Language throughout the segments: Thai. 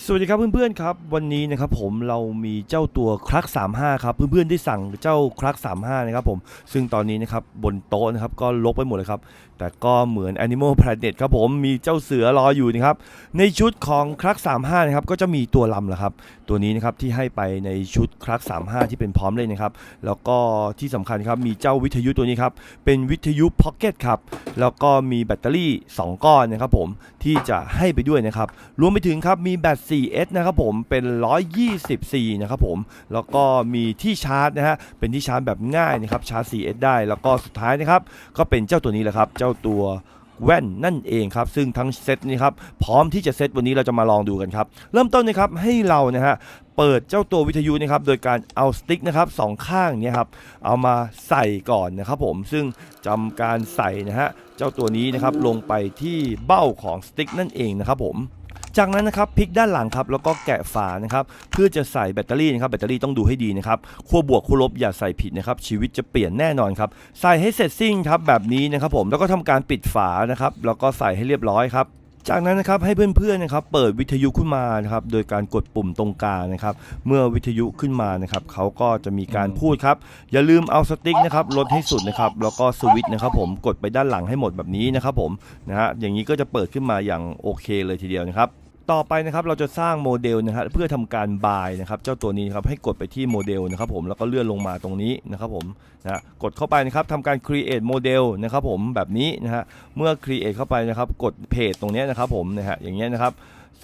สวัสดีครับเพื่อนๆครับวันนี้นะครับผมเรามีเจ้าตัวคลัก35ครับเพื่อนๆได้สั่งเจ้าคลัก35นะครับผมซึ่งตอนนี้นะครับบนโต๊ะนะครับก็ลกไปหมดเลยครับแต่ก็เหมือน Animal Planet ครับผมมีเจ้าเสือรออยู่นะครับในชุดของคลัก35นะครับก็จะมีตัวลำแหละครับตัวนี้นะครับที่ให้ไปในชุดคลัก35 ที่เป็นพร้อมเล่นะครับแล้วก็ที่สำคัญครับมีเจ้าวิทยุตัวนี้ครับเป็นวิทยุพ็อกเก็ตครับแล้วก็มีแบตเตอรี่ 2 ก้อนนะครับผมที่จะให้ไปด้วยนะครับรวมไปถึงครับมีแบต 4S นะครับผมเป็น 124 นะครับผม แล้วก็มีที่ชาร์จนะฮะ เป็นที่ชาร์จแบบง่ายนะครับ ชาร์จ 4S ได้ แล้วก็สุดท้ายนะครับ ก็เป็นเจ้าตัวนี้แหละครับ เจ้าตัวแว่นนั่นเองครับ ซึ่งทั้งเซตนี้ครับ พร้อมที่จะเซตวันนี้เราจะมาลองดูกันครับ เริ่มต้นนะครับให้เรานะฮะเปิดเจ้าตัววิทยุนะครับโดยการเอาสติ๊กนะครับสองข้างเนี่ยครับเอามาใส่ก่อนนะครับผมซึ่งจำการใส่นะฮะเจ้าตัวนี้นะครับลงไปที่เบ้าของสติ๊กนั่นเองนะครับผม จากนั้นนะครับพลิกด้านหลังครับแล้วก็แกะฝานะครับเพื่อจะใส่แบตเตอรี่นะครับแบตเตอรี่ต้องดูให้ดีนะครับขั้วบวกขั้วลบอย่าใส่ผิดนะครับชีวิตจะเปลี่ยนแน่นอนครับใส่ให้เสร็จสิ้นครับแบบนี้นะครับผมแล้วก็ทำการปิดฝานะครับแล้วก็ใส่ให้เรียบร้อยครับจากนั้นนะครับให้เพื่อนๆนะครับเปิดวิทยุขึ้นมานะครับโดยการกดปุ่มตรงกลางนะครับเมื่อวิทยุขึ้นมานะครับเขาก็จะมีการพูดครับอย่าลืมเอาสติ๊กนะครับลดให้สุดนะครับแล้วก็สวิตช์นะครับผมกดไปด้านหลังให้หมดแบบนี้นะครับผมนะฮะอย่างนี้ก็จะเปิดขึ้นมาอย่างโอเคเลยทีเดียวนะครับ ต่อไปนะครับเราจะสร้างโมเดลนะฮะเพื่อทำการบายนะครับเจ้าตัวนี้นครับให้กดไปที่โมเดลนะครับผมแล้วก็เลื่อนลงมาตรงนี้นะครับผมนะกดเข้าไปนะครับทำการ create model นะครับผมแบบนี้นะฮะเมื่อ create เข้าไปนะครับกดเพจตรงนี้นะครับผมนะฮะอย่างเงี้ยนะครับ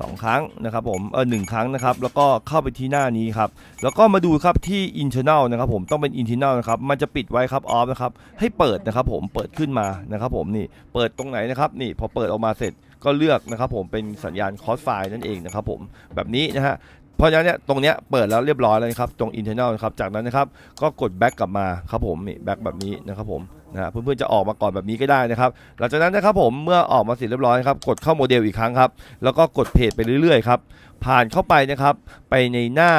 สองครั้งนะครับผมเออหนึ่งครั้งนะครับแล้วก็เข้าไปที่หน้านี้ครับแล้วก็มาดูครับที่ internal นะครับผมต้องเป็น internal นะครับมันจะปิดไว้ครับ off นะครับให้เปิดนะครับผมเปิดขึ้นมานะครับผมนี่เปิดตรงไหนนะครับนี่พอเปิดออกมาเสร็จ ก็เลือกนะครับผมเป็นสัญญาณคอสไฟนั่นเองนะครับผมแบบนี้นะฮะเพราะฉะนั้นเนี่ยตรงเนี้ยเปิดแล้วเรียบร้อยแล้วนะครับตรง internal นะครับจากนั้นนะครับก็กด back กลับมาครับผมนี่ back แบบนี้นะครับผมนะฮะเพื่อนๆจะออกมาก่อนแบบนี้ก็ได้นะครับหลังจากนั้นนะครับผมเมื่อออกมาเสร็จเรียบร้อยครับกดเข้าโมเดลอีกครั้งครับแล้วก็กดเพจไปเรื่อยๆครับผ่านเข้าไปนะครับไปในหน้า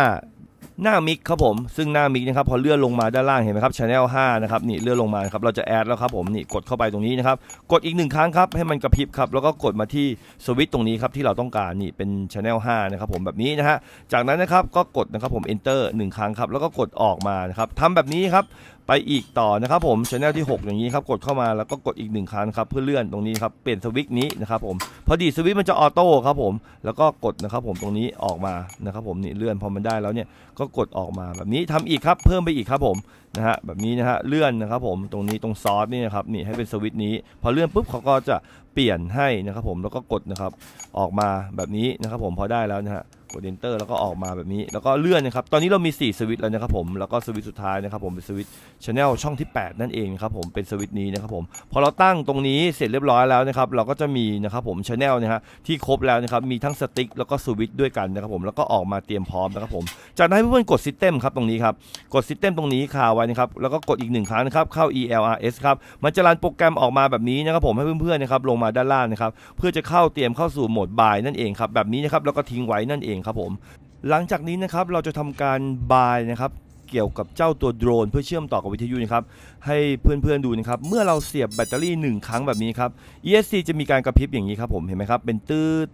หน้ามิกครับผมซึ่งหน้ามิกนะครับพอเลื่อนลงมาด้านล่างเห็นไหมครับ Channel 5นะครับนี่เลื่อนลงมาครับเราจะแอดแล้วครับผมนี่กดเข้าไปตรงนี้นะครับกดอีกหนึ่งครั้งครับให้มันกระพริบครับแล้วก็กดมาที่สวิตช์ตรงนี้ครับที่เราต้องการนี่เป็น Channel 5นะครับผมแบบนี้นะฮะจากนั้นนะครับก็กดนะครับผม Enter หนึ่งครั้งครับแล้วก็กดออกมานะครับทำแบบนี้ครับ ไปอีกต่อนะครับผม Channel ที่ 6 อย่างนี้ครับกดเข้ามาแล้วก็กดอีกหนึ่งครั้งครับเพื่อเลื่อนตรงนี้ครับเปลี่ยนสวิตช์นี้นะครับผมพอดีสวิตช์มันจะออโต้ครับผมแล้วก็กดนะครับผมตรงนี้ออกมานะครับผมนี่เลื่อนพอมันได้แล้วเนี่ยก็กดออกมาแบบนี้ทำอีกครับเพิ่มไปอีกครับผมนะฮะแบบนี้นะฮะเลื่อนนะครับผมตรงนี้ตรงซอสนี่นะครับนี่ให้เป็นสวิตช์นี้ พอเลื่อนปุ๊บเขาก็จะเปลี่ยนให้นะครับผมแล้วก็กดนะครับออกมาแบบนี้นะครับผมพอได้แล้วนะฮะ กด enter แล้วก็ออกมาแบบนี้ แล้วก็เลื่อนนะครับ ตอนนี้เรามี 4 สวิตแล้วนะครับผม แล้วก็สวิตสุดท้ายนะครับผมเป็นสวิตช์ Channel ช่องที่ 8 นั่นเองนะครับผม เป็นสวิตนี้นะครับผม พอเราตั้งตรงนี้เสร็จเรียบร้อยแล้วนะครับ เราก็จะมีนะครับผม Channel นะฮะที่ครบแล้วนะครับ มีทั้งสติ๊กแล้วก็สวิตด้วยกันนะครับผม แล้วก็ออกมาเตรียมพร้อมนะครับผม จากนั้นให้เพื่อนๆกด System ครับตรงนี้ครับ กด System ตรงนี้คาไว้นะครับ แล้วก็กดอีกหนึ่งครั้งนะครับ เข้า ELRS ครับ มันจะรันโปรแกรมออกมาแบบนี้นะครับผม ให้เพื่อนๆนะครับลงมาด้านล่างนะครับ เพื่อจะเข้าเตรียมเข้าสู่โหมดบายนั่นเองครับ แบบนี้นะครับ แล้วก็ทิ้งไว้นั่นเองครับผม หลังจากนี้นะครับเราจะทำการบายนะครับเกี่ยวกับเจ้าตัวโดรน เพื่อเชื่อมต่อกับวิทยุนะครับให้เพื่อนๆดูนะครับเมื่อเราเสียบแบตเตอรี่ 1 ครั้งแบบนี้ครับ ESC จะมีการกระพริบอย่างนี้ครับผมเห็นไหมครับเป็นตืด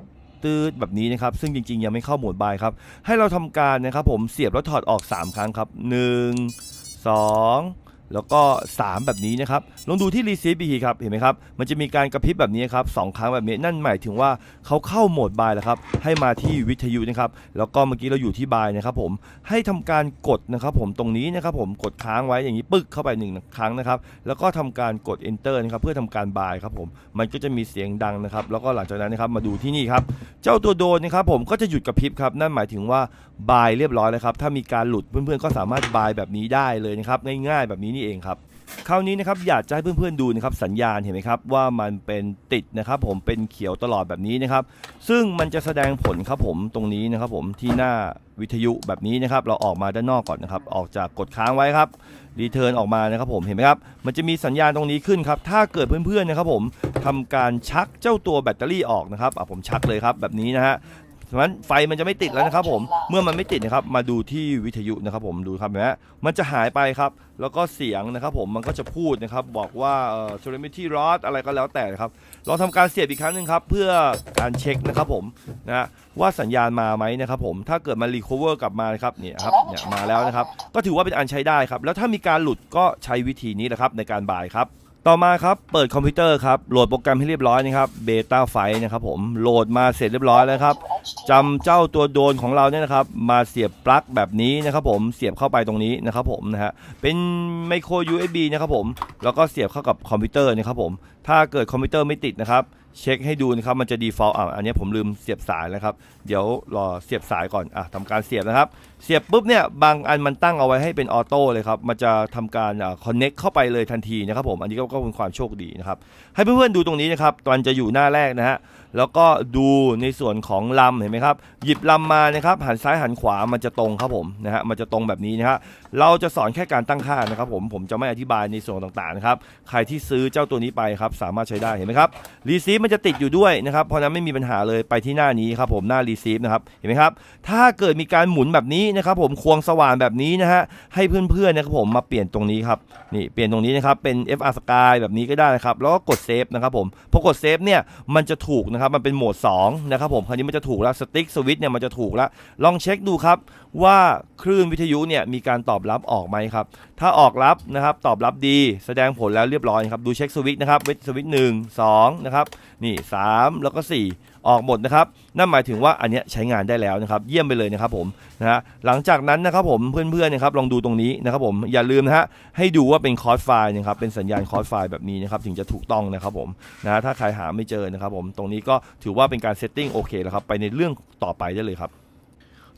ตืดแบบนี้นะครับซึ่งจริงๆ ยังไม่เข้าโหมดบายครับให้เราทำการนะครับผมเสียบแล้วถอดออก 3 ครั้งครับ 1 2 แล้วก็ 3 แบบนี้นะครับ ลองดูที่ receive อีหีครับ เห็นไหมครับ มันจะมีการกระพริบแบบนี้ครับสองครั้งแบบนี้ นั่นหมายถึงว่าเขาเข้าโหมดบายแล้วครับ ให้มาที่วิทยุนะครับ แล้วก็เมื่อกี้เราอยู่ที่บายนะครับผม ให้ทำการกดนะครับผม ตรงนี้นะครับผม กดค้างไว้อย่างนี้ปึ๊กเข้าไปหนึ่งครั้งนะครับ แล้วก็ทำการกด enter นะครับ เพื่อทำการบายครับผม มันก็จะมีเสียงดังนะครับ แล้วก็หลังจากนั้นนะครับ มาดูที่นี่ครับ เจ้าตัวโดนนะครับผม ก็จะหยุดกระพริบครับ นั่นหมายถึงว่าบายเรียบร้อยแล้วครับ ถ้ามีการหลุดเพื่อนๆ ก็สามารถบายแบบนี้ได้เลยนะครับ ง่ายๆแบบนี้นี่เองครับคราวนี้นะครับอยากจะให้เพื่อนๆดูนะครับสัญญาณเห็นไหมครับว่ามันเป็นติดนะครับผมเป็นเขียวตลอดแบบนี้นะครับ ซึ่งมันจะแสดงผลครับผมตรงนี้นะครับผมที่หน้าวิทยุแบบนี้นะครับ เราออกมาด้านนอกก่อนนะครับ ออกจากกดค้างไว้ครับรีเทิร์นออกมานะครับผมเห็นไหมครับ มันจะมีสัญญาณตรงนี้ขึ้นครับ ถ้าเกิดเพื่อนๆนะครับผมทำการชักเจ้าตัวแบตเตอรี่ออกนะครับอะผมชักเลยครับแบบนี้นะฮะ ฉะนั้นไฟมันจะไม่ติดแล้วนะครับผมเมื่อมันไม่ติดนะครับมาดูที่วิทยุนะครับผมดูครับเห็นไหมมันจะหายไปครับ แล้วก็เสียงนะครับผมมันก็จะพูดนะครับบอกว่าเอ่อ telemetry loss อะไรก็แล้วแต่นะครับลองทำการเสียบอีกครั้งหนึ่งครับเพื่อการเช็คนะครับผมนะฮะว่าสัญญาณมาไหมนะครับผมถ้าเกิดมัน recover กลับมานะครับเนี่ยครับเนี่ยมาแล้วนะครับก็ถือว่าเป็นอันใช้ได้ครับแล้วถ้ามีการหลุดก็ใช้วิธีนี้แหละครับในการบายครับ ต่อมาครับเปิดคอมพิวเตอร์ครับโหลดโปรแกรมให้เรียบร้อยนะครับเบต้าไฟนะครับผมโหลดมาเสร็จเรียบร้อยแล้วครับจำเจ้าตัวโดนของเราเนี่ยนะครับ มาเสียบปลั๊กแบบนี้นะครับผมเสียบเข้าไปตรงนี้นะครับผมนะฮะเป็นไมโคร USB นะครับผมแล้วก็เสียบเข้ากับคอมพิวเตอร์นะครับผมถ้าเกิดคอมพิวเตอร์ไม่ติดนะครับ เช็คให้ดูนะครับมันจะ default อะอันนี้ผมลืมเสียบสายนะครับ เดี๋ยวรอเสียบสายก่อนอะทำการเสียบนะครับ เสียบปุ๊บเนี่ยบางอันมันตั้งเอาไว้ให้เป็นออโต้เลยครับ มันจะทำการอ่าคอนเน็กเข้าไปเลยทันทีนะครับผม อันนี้ก็ก็เป็นความโชคดีนะครับ ให้เพื่อนๆดูตรงนี้นะครับตอนจะอยู่หน้าแรกนะฮะ แล้วก็ดูในส่วนของลำเห็นไหมครับหยิบลำมานะครับหันซ้ายหันขวามันจะตรงครับผมนะฮะมันจะตรงแบบนี้นะฮะเราจะสอนแค่การตั้งค่านะครับผมผมจะไม่อธิบายในส่วนต่างๆนะครับใครที่ซื้อเจ้าตัวนี้ไปครับสามารถใช้ได้เห็นไหมครับรีซีฟมันจะติดอยู่ด้วยนะครับเพราะนั้นไม่มีปัญหาเลยไปที่หน้านี้ครับผมหน้ารีซีฟนะครับเห็นไหมครับถ้าเกิดมีการหมุนแบบนี้นะครับผมควงสว่านแบบนี้นะฮะให้เพื่อนๆนะครับผมมาเปลี่ยนตรงนี้ครับนี่เปลี่ยนตรงนี้นะครับเป็น FR Sky แบบนี้ก็ได้นะครับแล้วก็กดเซฟนะครับผมพอกดเซฟเนี่ยมันจะถูกนะครับมันเป็นโหมด2นะครับผมคราวนี้มันจะถูกแล้วสติ๊กสวิตช์เนี่ยมันจะถูกแล้วลองเช็คดูครับ ว่าคลื่นวิทยุเนี่ยมีการตอบรับออกไหมครับ ถ้าออกรับนะครับตอบรับดีแสดงผลแล้วเรียบร้อยครับดูเช็คสวิตช์นะครับสวิตช์หนึ่งสองนะครับนี่สามแล้วก็สี่ออกหมดนะครับนั่นหมายถึงว่าอันเนี้ยใช้งานได้แล้วนะครับ เยี่ยมไปเลยนะครับผมนะฮะหลังจากนั้นนะครับผมเพื่อนๆนะครับลองดูตรงนี้นะครับผมอย่าลืมนะฮะให้ดูว่าเป็นคอร์สไฟล์นะครับเป็นสัญญาณคอร์สไฟล์แบบนี้นะครับถึงจะถูกต้องนะครับผมนะถ้าใครหาไม่เจอนะครับผมตรงนี้ก็ถือว่าเป็นการเซตติ้งโอเคแล้วครับไปในเรื่องต่อไปได้เลยครับ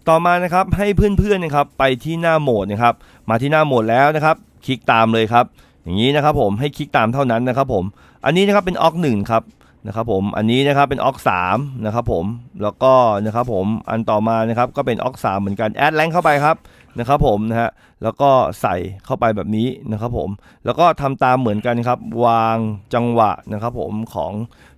ต่อมานะครับให้เพื่อนๆนะครับไปที่หน้าโหมดนะครับ มาที่หน้าโหมดแล้วนะครับ คลิกตามเลยครับ อย่างนี้นะครับผมให้คลิกตามเท่านั้นนะครับผม อันนี้นะครับเป็นออกหนึ่งครับนะครับผมอันนี้นะครับเป็นออกสามนะครับผมแล้วก็นะครับผมอันต่อมานะครับก็เป็นออกสามเหมือนกันแอดแรงเข้าไปครับ นะครับผมนะฮะแล้วก็ใส่เข้าไปแบบนี้นะครับผมแล้วก็ทำตามเหมือนกันครับวางจังหวะนะครับผมของ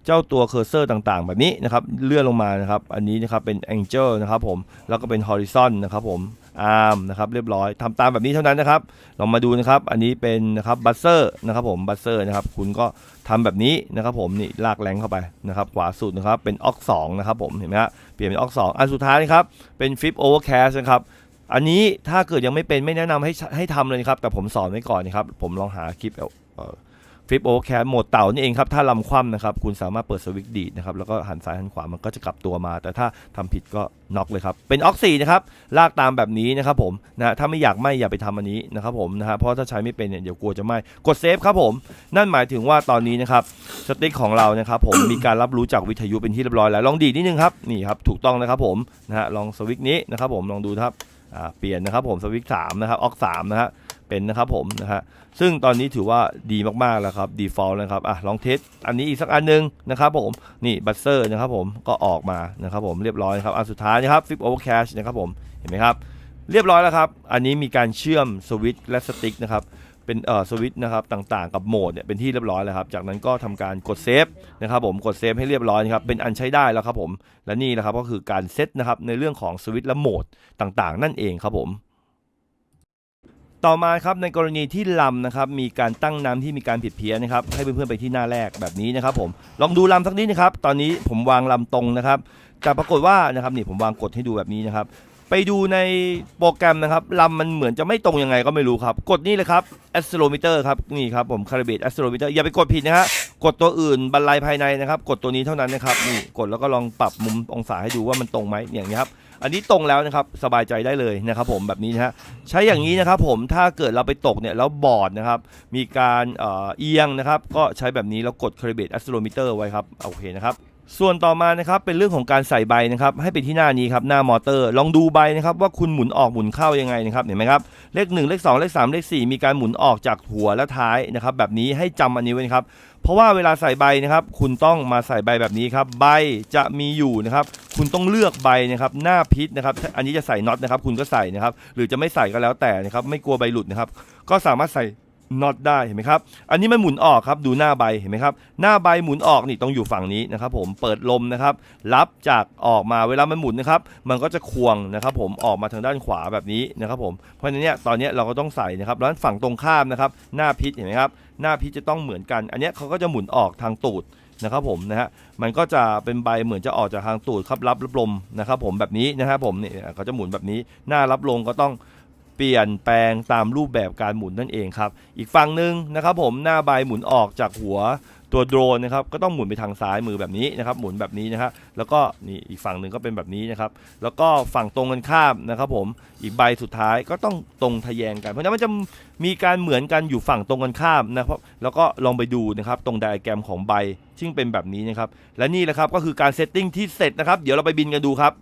เจ้าตัวเคอร์เซอร์ต่างๆ แบบนี้นะครับเลื่อนลงมานะครับอันนี้นะครับเป็น Angel นะครับผมแล้วก็เป็น Horizon นะครับผมอาร์มนะครับเรียบร้อยทำตามแบบนี้เท่านั้นนะครับลองมาดูนะครับอันนี้เป็นนะครับบัสเซอร์นะครับผมบัสเซอร์นะครับคุณก็ทำแบบนี้นะครับผมนี่ลากแรงเข้าไปนะครับขวาสุดนะครับเป็นออกสองนะครับผมเห็นไหมฮะเปลี่ยนเป็นออกสองอันสุดท้ายนะครับเป็นฟิปโอเวอร์แคสนะครับ อันนี้ถ้าเกิดยังไม่เป็นไม่แนะนำให้ให้ทำเลยครับ แต่ผมสอนไว้ก่อนนะครับ ผมลองหาคลิปฟิปโอเวอร์แคสโหมดเต่านี่เองครับ ถ้าลำคว่ำนะครับ คุณสามารถเปิดสวิตช์ดีดนะครับ แล้วก็หันซ้ายหันขวามันก็จะกลับตัวมา แต่ถ้าทำผิดก็น็อกเลยครับ เป็นออกสี่นะครับ ลากตามแบบนี้นะครับผมนะถ้าไม่อยากไหมอย่าไปทำอันนี้นะครับผมนะฮะเพราะถ้าใช้ไม่เป็นเนี่ยเดี๋ยวกลัวจะไหมกดเซฟครับผม นั่นหมายถึงว่าตอนนี้นะครับสติ๊กของเรานะครับผมมีการรับรู้จากวิทยุเป็นที่เรียบร้อยแล้วลองดีดนิดนึงครับนี่ครับถูกต้องนะครับผมนะฮะลองสวิตช์นี้นะครับผมลองดูครับ เปลี่ยนนะครับผมสวิตช์สามนะครับออกสามนะฮะเป็นนะครับผมนะฮะซึ่งตอนนี้ถือว่าดีมากๆแล้วครับดีฟอลต์นะครับอะลองเทสอันนี้อีกสักอันหนึงนะครับผมนี่บัตเซอร์นะครับผมก็ออกมานะครับผมเรียบร้อยครับอันสุดท้ายนะครับฟิปโอเวอร์แคชนะครับผมเห็นไหมครับเรียบร้อยแล้วครับ อันนี้มีการเชื่อมสวิตช์และสติ๊กนะครับ เป็นเอ่อสวิตช์นะครับต่างๆ กับโหมดเนี่ยเป็นที่เรียบร้อยแล้วครับ จากนั้นก็ทำการกดเซฟนะครับผมกดเซฟให้เรียบร้อยครับเป็นอันใช้ได้แล้วครับผมและนี่นะครับก็คือการเซตนะครับในเรื่องของสวิตช์และโหมดต่างๆ นั่นเองครับผมต่อมาครับในกรณีที่ลำนะครับมีการตั้งน้ำที่มีการผิดเพี้ยนนะครับให้เพื่อนๆไปที่หน้าแรกแบบนี้นะครับผมลองดูลำสักนิดนะครับตอนนี้ผมวางลำตรงนะครับแต่ปรากฏว่านะครับนี่ผมวางกดให้ดูแบบนี้นะครับ ไปดูในโปรแกรมนะครับลำมันเหมือนจะไม่ตรงยังไงก็ไม่รู้ครับ กดนี่เลยครับ accelerometer ครับนี่ครับผม calibrate accelerometer อย่าไปกดผิดนะฮะกดตัวอื่นบรรลัยภายในนะครับ กดตัวนี้เท่านั้นนะครับนี่กดแล้วก็ลองปรับมุมองศาให้ดูว่ามันตรงไหมอย่างนี้ครับอันนี้ตรงแล้วนะครับสบายใจได้เลยนะครับผมแบบนี้นะฮะใช้อย่างนี้นะครับผมถ้าเกิดเราไปตกเนี่ยแล้วบอร์ดนะครับมีการเอียงนะครับก็ใช้แบบนี้แล้วกด calibrate accelerometer ไว้ครับโอเคนะครับ ส่วนต่อมานะครับเป็นเรื่องของการใส่ใบนะครับให้เป็นที่หน้านี้ครับหน้ามอเตอร์ ลองดูใบนะครับว่าคุณหมุนออกหมุนเข้ายังไงนะครับเห็นไหมครับเลข1เลข2เลข3เลข4มีการหมุนออกจากหัวและท้ายนะครับแบบนี้ให้จำอันนี้ไว้นะครับเพราะว่าเวลาใส่ใบนะครับคุณต้องมาใส่ใบแบบนี้ครับใบจะมีอยู่นะครับคุณต้องเลือกใบนะครับหน้าพิษนะครับอันนี้จะใส่น็อตนะครับคุณก็ใส่นะครับหรือจะไม่ใส่ก็แล้วแต่นะครับไม่กลัวใบหลุดนะครับก็สามารถใส่ น็อตได้เห็นไหมครับ อันนี้มันหมุนออกครับดูหน้าใบเห็นไหมครับ หน้าใบหมุนออกนี่ต้องอยู่ฝั่งนี้นะครับผมเปิดลมนะครับ รับจากออกมาเวลามันหมุนนะครับ มันก็จะควงนะครับ ผมออกมาทางด้านขวาแบบนี้นะครับผมเพราะฉะนั้นเนี่ยตอนนี้เราก็ต้องใส่นะครับแล้วฝั่งตรงข้ามนะครับ หน้าพิษเห็นไหมครับหน้าพิษจะต้องเหมือนกัน อันนี้เขาก็จะหมุนออกทางตูดนะครับผมนะฮะมันก็จะเป็นใบเหมือนจะออกจากทางตูดครับรับรับลมนะครับผมแบบนี้นะครับผมเนี่ยเขาจะหมุนแบบนี้หน้ารับลมก็ต้อง เปลี่ยนแปลงตามรูปแบบการหมุนนั่นเองครับ อีกฝั่งหนึ่งนะครับผมหน้าใบหมุนออกจากหัวตัวโดรนนะครับก็ต้องหมุนไปทางซ้ายมือแบบนี้นะครับหมุนแบบนี้นะครับแล้วก็นี่อีกฝั่งหนึ่งก็เป็นแบบนี้นะครับแล้วก็ฝั่งตรงกันข้ามนะครับผมอีกใบสุดท้ายก็ต้องตรงทะแยงกันเพราะฉะนั้นมันจะมีการเหมือนกันอยู่ฝั่งตรงกันข้ามนะครับแล้วก็ลองไปดูนะครับตรงไดอะแกรมของใบซึ่งเป็นแบบนี้นะครับและนี่แหละครับก็คือการเซตติ้งที่เสร็จนะครับเดี๋ยวเราไปบินกันดูครับ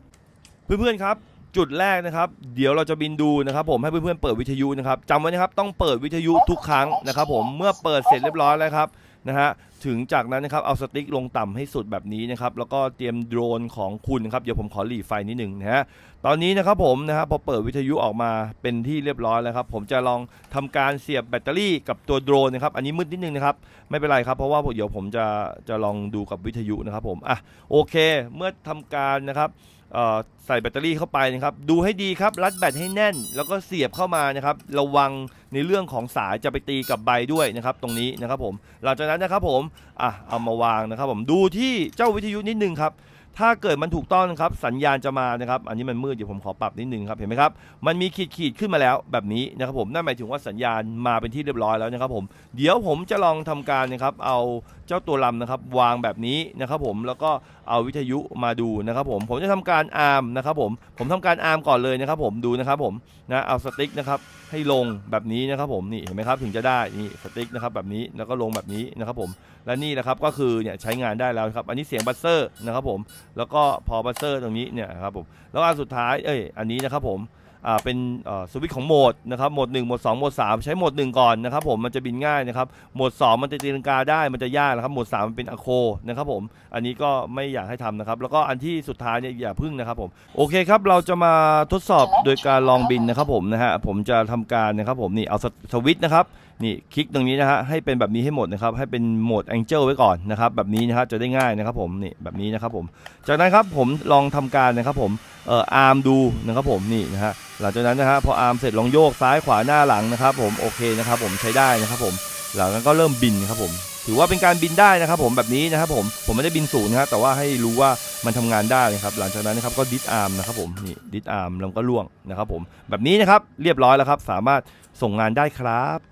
เพื่อนๆครับ จุดแรกนะครับ เดี๋ยวเราจะบินดูนะครับ ผมให้เพื่อนๆเปิดวิทยุนะครับจำไว้นะครับต้องเปิดวิทยุทุกครั้งนะครับ ผมเมื่อเปิดเสร็จเรียบร้อยแล้วครับนะฮะถึงจากนั้นนะครับเอาสติ๊กลงต่ำให้สุดแบบนี้นะครับแล้วก็เตรียมโดรนของคุณนะครับเดี๋ยวผมขอหลีไฟนิดหนึ่งนะฮะตอนนี้นะครับผมนะฮะพอเปิดวิทยุออกมาเป็นที่เรียบร้อยแล้วครับผมจะลองทำการเสียบแบตเตอรี่กับตัวโดรนนะครับอันนี้มืดนิดนึงนะครับไม่เป็นไรครับเพราะว่าเดี๋ยวผมจะจะลองดูกับวิทยุนะครับผมอะโอเค เมื่อทำการนะครับ ใส่แบตเตอรี่เข้าไปนะครับ ดูให้ดีครับ รัดแบตให้แน่น แล้วก็เสียบเข้ามานะครับ ระวังในเรื่องของสายจะไปตีกับใบด้วยนะครับ ตรงนี้นะครับผม หลังจากนั้นนะครับผมอะเอามาวางนะครับผมดูที่เจ้าวิทยุนิดนึงครับถ้าเกิดมันถูกต้องนะครับสัญญาณจะมานะครับ อันนี้มันมืดเดี๋ยวผมขอปรับนิดนึงครับเห็นไหมครับมันมีขีดขีดขึ้นมาแล้วแบบนี้นะครับผมนั่นหมายถึงว่าสัญญาณมาเป็นที่เรียบร้อยแล้วนะครับผมเดี๋ยวผมจะลองทำการนะครับเอา เจ้าตัวลำนะครับวางแบบนี้นะครับผมแล้วก็เอาวิทยุมาดูนะครับผมผมจะทำการอาร์มนะครับผมผมทำการอาร์มก่อนเลยนะครับผมดูนะครับผมนะเอาสติ๊กนะครับให้ลงแบบนี้นะครับผมนี่เห็นไหมครับถึงจะได้นี่สติ๊กนะครับแบบนี้แล้วก็ลงแบบนี้นะครับผมและนี่นะครับก็คือเนี่ยใช้งานได้แล้วครับอันนี้เสียงบัสเซอร์นะครับผมแล้วก็พอบัสเซอร์ตรงนี้เนี่ยครับผมแล้วอันสุดท้ายเอ้ยอันนี้นะครับผม เป็นสวิตช์ของโหมดนะครับโหมด1โหมด2โหมด3 ใช้โหมด 1 ก่อนนะครับผมมันจะบินง่ายนะครับโหมด 2 มันจะตีลังกาได้มันจะยากนะครับโหมด 3 มันเป็นอะโคนะครับผมอันนี้ก็ไม่อยากให้ทำนะครับ แล้วก็อันที่สุดท้ายเนี่ยอย่าพึ่งนะครับผมโอเคครับเราจะมาทดสอบโดยการลองบินนะครับผมนะฮะผมจะทำการนะครับผมนี่เอาสสวิตช์นะครับ นี่คลิกตรงนี้นะฮะให้เป็นแบบนี้ให้หมดนะครับให้เป็นโหมด Angel ไว้ก่อนนะครับแบบนี้นะฮะจะได้ง่ายนะครับผมนี่แบบนี้นะครับผม จากนั้นครับผมลองทำการนะครับผมเอ่ออาร์มดูนะครับผมนี่นะฮะหลังจากนั้นนะฮะพออาร์มเสร็จลองโยกซ้ายขวาหน้าหลังนะครับผมโอเคนะครับผมใช้ได้นะครับผมหลังจากนั้นก็เริ่มบินครับผมถือว่าเป็นการบินได้นะครับผมแบบนี้นะครับผมผมไม่ได้บินสูงนะครับแต่ว่าให้รู้ว่ามันทำงานได้นะครับหลังจากนั้นนะครับก็ดิสอาร์มนะครับผมนี่ดิสอาร์มแล้วก็ล่วงนะครับผมแบบนี้นะครับเรียบร้อยแล้วครับ สามารถส่งงานได้ครับ